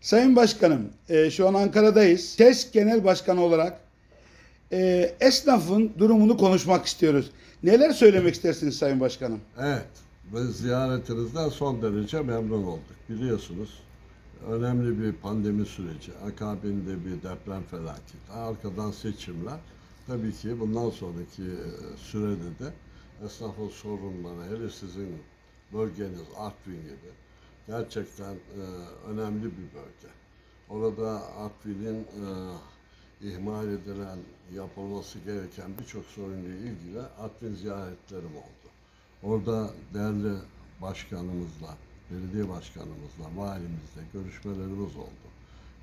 Sayın Başkanım, e, şu an Ankara'dayız. TES Genel Başkanı olarak e, esnafın durumunu konuşmak istiyoruz. Neler söylemek istersiniz Sayın Başkanım? Evet, ve ziyaretinizden son derece memnun olduk. Biliyorsunuz önemli bir pandemi süreci, akabinde bir deprem felaketi, arkadan seçimler. Tabii ki bundan sonraki e, sürede de esnafın sorunları, hele sizin bölgeniz Artvin gibi gerçekten e, önemli bir bölge. Orada Artvin'in e, ihmal edilen, yapılması gereken birçok sorunla ilgili Artvin ziyaretlerim oldu. Orada değerli başkanımızla, belediye başkanımızla, valimizle görüşmelerimiz oldu.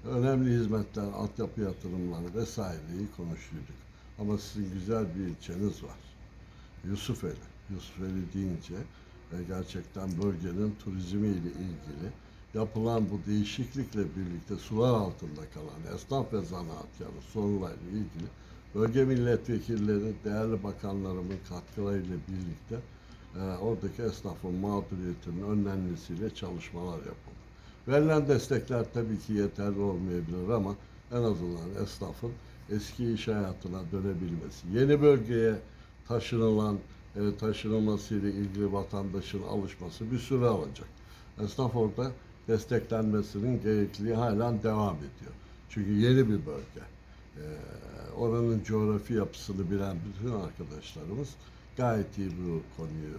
Önemli hizmetler, altyapı yatırımları vesaireyi konuştuyduk. Ama sizin güzel bir ilçeniz var. Yusufeli. Yusufeli deyince e, gerçekten bölgenin turizmiyle ilgili yapılan bu değişiklikle birlikte sular altında kalan esnaf ve zanaatkarı sorunlarla ilgili bölge milletvekilleri, değerli bakanlarımın katkılarıyla birlikte e, oradaki esnafın mağduriyetinin önlenmesiyle çalışmalar yapıldı. Verilen destekler tabii ki yeterli olmayabilir ama en azından esnafın eski iş hayatına dönebilmesi, yeni bölgeye taşınılan, e, taşınılmasıyla ilgili vatandaşın alışması bir süre alacak. Esnaf orada desteklenmesinin gerekliliği halen devam ediyor. Çünkü yeni bir bölge. E, oranın coğrafi yapısını bilen bütün arkadaşlarımız gayet iyi bu konuyu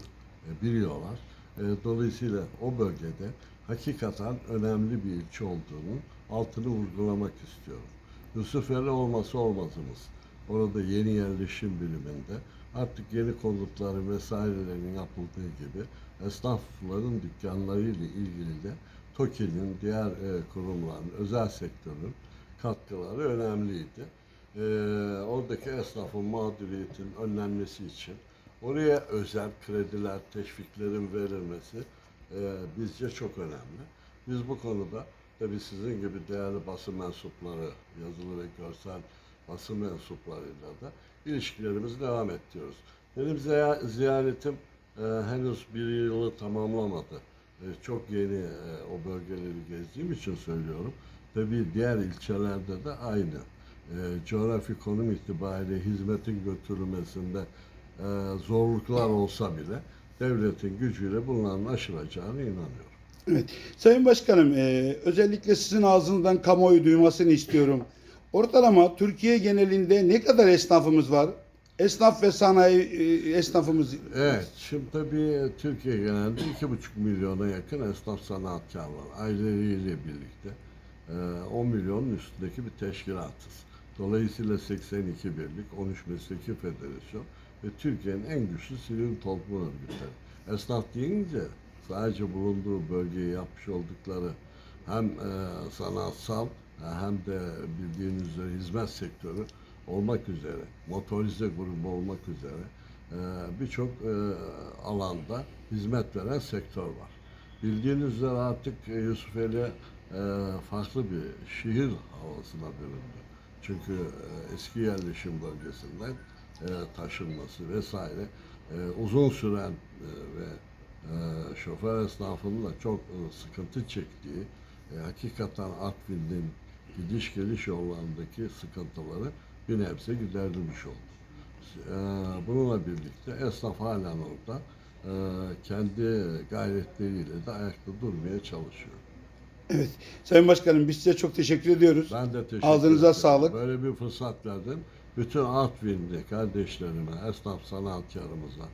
e, biliyorlar. E, dolayısıyla o bölgede hakikaten önemli bir ilçe olduğunu altını vurgulamak istiyorum. Yusufeli olması olmazımız. Orada yeni yerleşim biriminde artık yeni konutların vesairelerin yapıldığı gibi esnafların dükkanlarıyla ilgili de TOKİ'nin, diğer e, kurumların, özel sektörün katkıları önemliydi. E, oradaki esnafın mağduriyetinin önlenmesi için oraya özel krediler, teşviklerin verilmesi e, bizce çok önemli. Biz bu konuda tabii sizin gibi değerli basın mensupları, yazılı ve görsel basın mensuplarıyla da ilişkilerimizi devam ettiriyoruz. Benim ziya- ziyaretim e, henüz bir yılı tamamlamadı. E, çok yeni e, o bölgeleri gezdiğim için söylüyorum. Tabii diğer ilçelerde de aynı. E, coğrafi konum itibariyle hizmetin götürülmesinde e, zorluklar olsa bile devletin gücüyle bunların aşılacağını inanıyorum. Evet. Sayın Başkanım, e, özellikle sizin ağzınızdan kamuoyu duymasını istiyorum. Ortalama Türkiye genelinde ne kadar esnafımız var? Esnaf ve sanayi e, esnafımız. Evet, şimdi tabii Türkiye genelinde iki buçuk milyona yakın esnaf sanatkar var. Aileleriyle birlikte e, 10 milyonun üstündeki bir teşkilatız. Dolayısıyla 82 birlik, 13 mesleki federasyon ve Türkiye'nin en güçlü sivil toplum örgütleri. Esnaf deyince sadece bulunduğu bölgeye yapmış oldukları hem e, sanatsal hem de bildiğiniz üzere hizmet sektörü olmak üzere, motorize grubu olmak üzere e, birçok e, alanda hizmet veren sektör var. Bildiğiniz üzere artık Yusufeli e, farklı bir şehir havasına büründü. Çünkü eski yerleşim bölgesinden taşınması vesaire uzun süren ve şoför esnafının da çok sıkıntı çektiği, hakikaten Artvin'in gidiş geliş yollarındaki sıkıntıları bir nebze giderilmiş oldu. E, bununla birlikte esnaf halen orada e, kendi gayretleriyle de ayakta durmaya çalışıyor. Evet. Sayın Başkanım biz size çok teşekkür ediyoruz. Ben de teşekkür Ağzınıza ederim. sağlık. Böyle bir fırsat verdin. Bütün Artvin'de kardeşlerime, esnaf sanatkarımıza,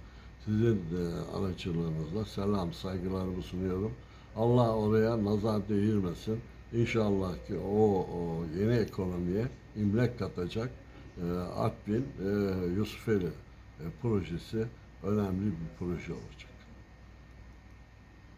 sizin de aracılığınızla selam, saygılarımı sunuyorum. Allah oraya nazar değirmesin. İnşallah ki o, o yeni ekonomiye imlek katacak e, Artvin e, Yusufeli e, projesi önemli bir proje olacak.